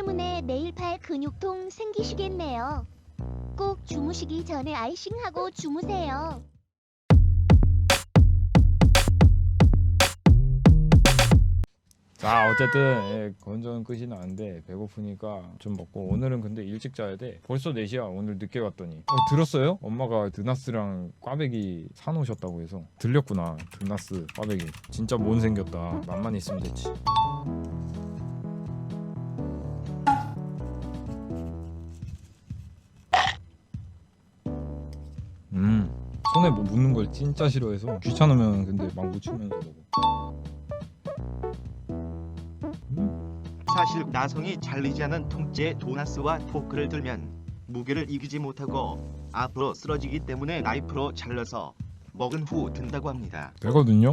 때문에 내일 팔 근육통 생기시겠네요. 꼭 주무시기 전에 아이싱하고 주무세요. 자 어쨌든 예, 건전 끝이 나는데 배고프니까 좀 먹고. 오늘은 근데 일찍 자야 돼. 벌써 4시야. 오늘 늦게 갔더니. 어, 들었어요? 엄마가 드나스랑 꽈배기 사놓으셨다고 해서. 들렸구나 드나스 꽈배기. 진짜 못 생겼다. 맘만 있으면 됐지 음 손에 뭐 묻는 걸 진짜 싫어해서 귀찮으면 근데 막 묻히면서 먹어 사실 나성이 잘리지 않은 통째 도나스와 포크를 들면 무게를 이기지 못하고 앞으로 쓰러지기 때문에 나이프로 잘라서 먹은 후 든다고 합니다. 되거든요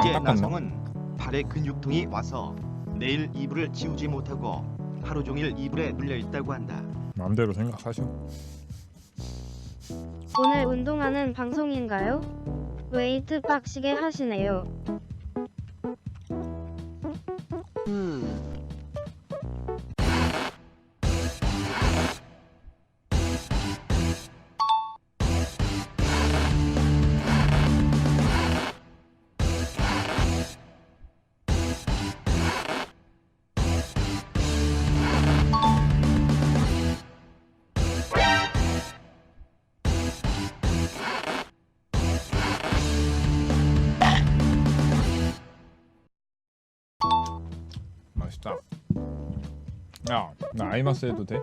이제 안? 나성은 팔에 근육통이 와서 내일 이불을 치우지 못하고 하루 종일 이불에 눌려 있다고 한다. 마음대로 생각하셔 오늘 운동하는 방송인가요? 웨이트 빡시게 하시네요. 맛있다 야나 아이마스 해도 돼?